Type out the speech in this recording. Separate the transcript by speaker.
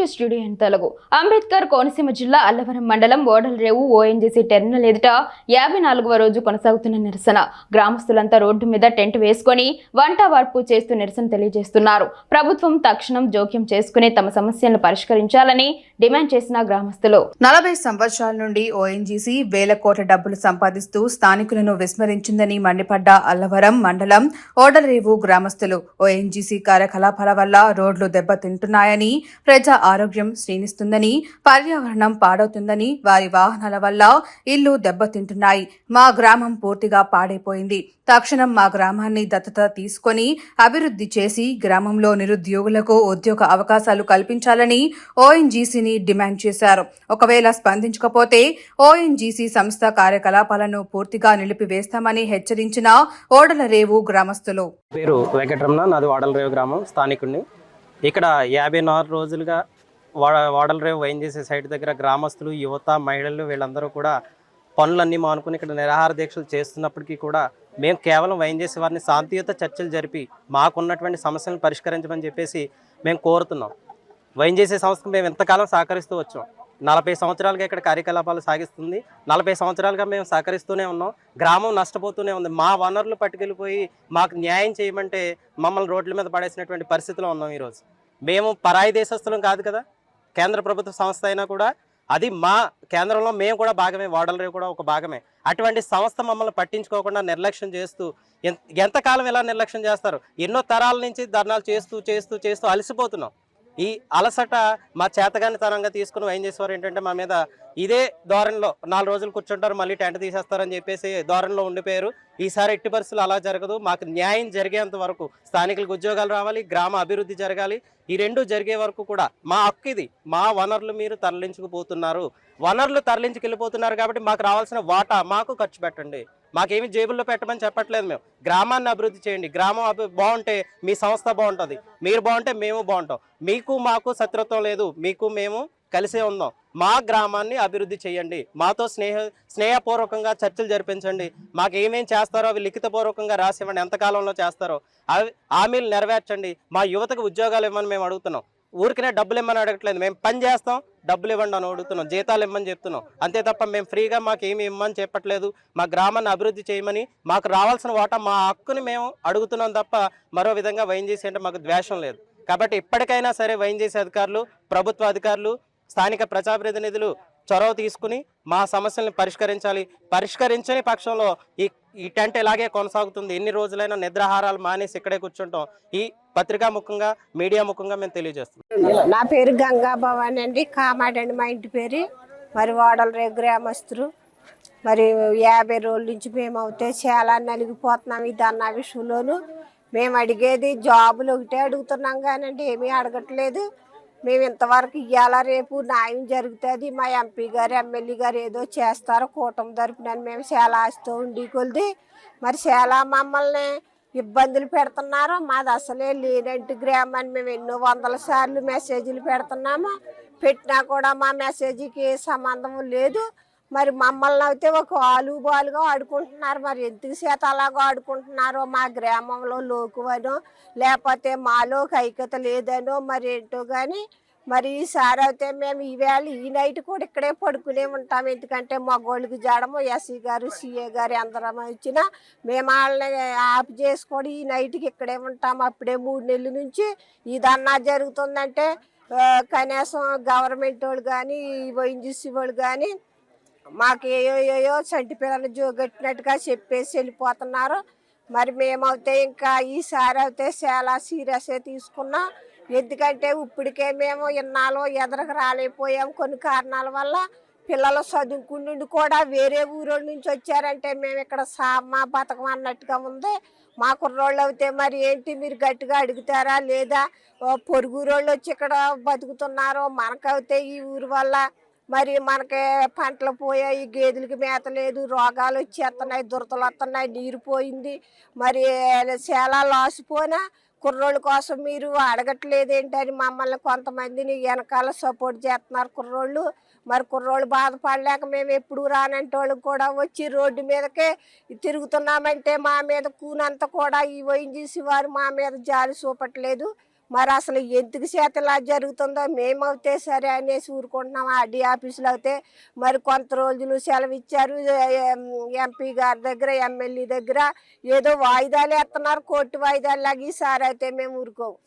Speaker 1: To studio in Telugu. Ambedkar Konaseema జిల్లా అల్లవరం మండలం Odalarevu ONGC terminal ఎదుట యాభై నాలుగవ రోజు కొనసాగుతున్న నిరసన. గ్రామస్తులంతా రోడ్డు మీద టెంట్ వేసుకొని వంట వార్పు చేస్తూ నిరసన తెలియజేస్తున్నారు. ప్రభుత్వం తక్షణం జోక్యం చేసుకుని తమ సమస్యలను పరిష్కరించాలని డిమాండ్ చేసిన గ్రామస్తులు.
Speaker 2: నలభై సంవత్సరాల నుండి ఓఎన్జీసీ వేల కోట్ల డబ్బులు సంపాదిస్తూ స్థానికులను విస్మరించిందని మండిపడ్డ అల్లవరం మండలం ఓడలరేవు గ్రామస్తులు. ఓఎన్జీసీ కార్యకలాపాల వల్ల రోడ్లు దెబ్బతింటున్నాయని ప్రజా ఆరోగ్యం క్షీణిస్తుందని పర్యావరణం పాడవుతుందని వారి వాహనాల వల్ల ఇల్లు దెబ్బతింటున్నాయి. మా గ్రామం పూర్తిగా పాడైపోయింది. తక్షణం మా గ్రామాన్ని దత్తత తీసుకొని అభివృద్ధి చేసి గ్రామంలో నిరుద్యోగులకు ఉద్యోగ అవకాశాలు కల్పించాలని ఓఎన్జీసీని డిమాండ్ చేశారు. ఒకవేళ స్పందించకపోతే ఓఎన్జీసీ సంస్థ కార్యకలాపాలను పూర్తిగా నిలిపివేస్తామని హెచ్చరించిన ఓడల రేవు గ్రామస్తులు.
Speaker 3: పేరు వెంకటరమణ. నాది వాడలరేవు గ్రామం. స్థానికుడిని ఇక్కడ యాభై నాలుగు రోజులుగా వాడలరేవు వైన్ చేసే సైట్ దగ్గర గ్రామస్తులు యువత మహిళలు వీళ్ళందరూ కూడా పనులన్నీ మానుకుని ఇక్కడ నిరాహార దీక్షలు చేస్తున్నప్పటికీ కూడా మేము కేవలం వైన్ చేసే వారిని శాంతియుత చర్చలు జరిపి మాకున్నటువంటి సమస్యలను పరిష్కరించమని చెప్పేసి మేము కోరుతున్నాం. వైన్ చేసే సంస్థకు మేము ఎంతకాలం సహకరిస్తూ వచ్చాం? నలభై సంవత్సరాలుగా ఇక్కడ కార్యకలాపాలు సాగిస్తుంది. నలభై సంవత్సరాలుగా మేము సహకరిస్తూనే ఉన్నాం. గ్రామం నష్టపోతూనే ఉంది. మా వనరులు పట్టుకెళ్ళిపోయి మాకు న్యాయం చేయమంటే మమ్మల్ని రోడ్ల మీద పడేసినటువంటి పరిస్థితిలో ఉన్నాం ఈరోజు. మేము పరాయి దేశస్తులం కాదు కదా? కేంద్ర ప్రభుత్వ సంస్థ అయినా కూడా అది మా కేంద్రంలో మేము కూడా భాగమే వాడలరేవు కూడా ఒక భాగమే. అటువంటి సంస్థ మమ్మల్ని పట్టించుకోకుండా నిర్లక్ష్యం చేస్తూ ఎంతకాలం ఇలా నిర్లక్ష్యం చేస్తారు? ఎన్నో తరాల నుంచి ధర్నాలు చేస్తూ చేస్తూ చేస్తూ అలసిపోతున్నాం. ఈ అలసట మా చేతగానితనంగా తీసుకుని ఏం చేసేవారు ఏంటంటే మా మీద ఇదే ధోరణిలో నాలుగు రోజులు కూర్చుంటారు మళ్ళీ టెంట్ తీసేస్తారని చెప్పేసి ధోరణిలో ఉండిపోయారు. ఈసారి ఎట్టి పరిస్థితులు అలా జరగదు. మాకు న్యాయం జరిగేంత వరకు స్థానికులకు ఉద్యోగాలు రావాలి గ్రామ అభివృద్ధి జరగాలి. ఈ రెండు జరిగే వరకు కూడా మా హక్కు ఇది. మా వనరులు మీరు తరలించుకుపోతున్నారు. వనరులు తరలించుకెళ్ళిపోతున్నారు కాబట్టి మాకు రావాల్సిన వాటా మాకు ఖర్చు పెట్టండి. మాకేమి జేబుల్లో పెట్టమని చెప్పట్లేదు మేము. గ్రామాన్ని అభివృద్ధి చేయండి. గ్రామం బాగుంటే మీ సంస్థ బాగుంటుంది. మీరు బాగుంటే మేము బాగుంటాం. మీకు మాకు శత్రుత్వం లేదు. మీకు మేము కలిసే ఉందాం మా గ్రామాన్ని అభివృద్ధి చేయండి. మాతో స్నేహ స్నేహపూర్వకంగా చర్చలు జరిపించండి. మాకు ఏమేం చేస్తారో అవి లిఖితపూర్వకంగా రాసివ్వండి. ఎంతకాలంలో చేస్తారో. అవి హామీలు నెరవేర్చండి. మా యువతకు ఉద్యోగాలు ఇవ్వమని మేము అడుగుతున్నాం. ఊరికనే డబ్బులు ఇమ్మని అడగట్లేదు. మేము పని చేస్తాం డబ్బులు ఇవ్వండి అని అడుగుతున్నాం జీతాలు ఇమ్మని చెప్తున్నాం. అంతే తప్ప మేము ఫ్రీగా మాకు ఏమి ఇమ్మని చెప్పట్లేదు. మా గ్రామాన్ని అభివృద్ధి చేయమని మాకు రావాల్సిన వాటా మా హక్కుని మేము అడుగుతున్నాం తప్ప మరో విధంగా వైన్ చేసి అంటే మాకు ద్వేషం లేదు. కాబట్టి ఇప్పటికైనా సరే వైన్ చేసే అధికారులు ప్రభుత్వ అధికారులు స్థానిక ప్రజాప్రతినిధులు చొరవ తీసుకుని మా సమస్యల్ని పరిష్కరించాలి. పరిష్కరించని పక్షంలో ఈ ఈ టెంట్ ఇలాగే కొనసాగుతుంది? ఎన్ని రోజులైనా నిద్రాహారాలు మానేసి ఇక్కడే కూర్చుంటాం. ఈ పత్రికా ముఖంగా మీడియా ముఖంగా మేము తెలియజేస్తున్నాం.
Speaker 4: నా పేరు గంగా భవాని అండి కామాడండి మా ఇంటి పేరు. మరి వాడల రే గ్రామస్తులు. మరి యాభై రోజుల నుంచి మేము అవుతే చాలా నలిగిపోతున్నాం ఇది అన్న విషయంలోను మేము అడిగేది జాబులు ఒకటే అడుగుతున్నాం కానండి ఏమీ అడగట్లేదు. మేము ఇంతవరకు ఇవాళ రేపు న్యాయం జరుగుతుంది. మా ఎంపీ గారు ఎమ్మెల్యే గారు ఏదో చేస్తారు కూటమి తరపున మేము చాలా ఆశతో ఉండి కొలిది. మరి చాలా మమ్మల్ని ఇబ్బందులు పెడుతున్నారు. మాది అసలే లేనంటి గ్రామాన్ని మేము ఎన్నో వందల సార్లు మెసేజ్లు పెడుతున్నాము. పెట్టినా కూడా మా మెసేజ్కి సంబంధం లేదు. మరి మమ్మల్ని అయితే ఒక ఆలు బాలుగా ఆడుకుంటున్నారు. మరి ఎందుకు చేత అలాగా ఆడుకుంటున్నారో మా గ్రామంలో లోకువనో లేకపోతే మాలో ఐక్యత లేదనో మరి ఏంటో కానీ మరి ఈసారి అయితే మేము ఈవేళ ఈ నైట్ కూడా ఇక్కడే పడుకునే ఉంటాం. ఎందుకంటే మగోళ్ళకి జాడము ఎస్సీ గారు సిఏ గారు అందరం వచ్చిన మేము వాళ్ళని ఆఫ్ చేసుకొని ఈ నైట్కి ఇక్కడే ఉంటాం. అప్పుడే మూడు నెలల నుంచి ఇదన్నా జరుగుతుందంటే కనీసం గవర్నమెంట్ వాళ్ళు కానీ వైఎన్జిసి వాళ్ళు కానీ మాకు ఏయోయో చంటి పిల్లలు జోగట్టినట్టుగా చెప్పేసి వెళ్ళిపోతున్నారు. మరి మేమైతే ఇంకా ఈసారి అయితే చాలా సీరియస్గా తీసుకున్నాం. ఎందుకంటే ఇప్పటికే మేము ఇన్నాళ్ళు ఎదరకు రాలేకపోయాం. కొన్ని కారణాల వల్ల పిల్లలు చదువుకుండి కూడా వేరే ఊరోళ్ళ నుంచి వచ్చారంటే మేము ఇక్కడ సామా బతకం అన్నట్టుగా ఉంది. మా కుర్రోళ్ళు అయితే మరి ఏంటి మీరు గట్టిగా అడుగుతారా లేదా? పొరుగురోళ్ళు వచ్చి ఇక్కడ బతుకుతున్నారో? మనకైతే ఈ ఊరు వల్ల మరి మనకి పంటలు పోయాయి గేదెలకి మేత లేదు రోగాలు వచ్చేస్తున్నాయి దురదలు వస్తున్నాయి నీరు పోయింది. మరి చాలా లాసిపోయినా కుర్రోళ్ళ కోసం మీరు అడగట్లేదు ఏంటని మమ్మల్ని కొంతమందిని వెనకాల సపోర్ట్ చేస్తున్నారు కుర్రోళ్ళు. మరి కుర్రోళ్ళు బాధపడలేక మేము ఎప్పుడు రానంటే వాళ్ళు కూడా వచ్చి రోడ్డు మీదకే తిరుగుతున్నామంటే మా మీద కూనంత కూడా ఈ చేసి వారు మా మీద జాలి చూపట్లేదు. మరి అసలు ఎందుకు చేతలా జరుగుతుందో మేమవుతే సరే అనేసి ఊరుకుంటున్నాం. ఆర్డీ ఆఫీసులో అయితే మరి కొంత రోజులు సెలవు ఇచ్చారు ఎంపీ గారి దగ్గర ఎమ్మెల్యే దగ్గర ఏదో వాయిదాలు ఎత్తున్నారు కోర్టు వాయిదాలు లాగా ఈసారి అయితే మేము ఊరుకోము.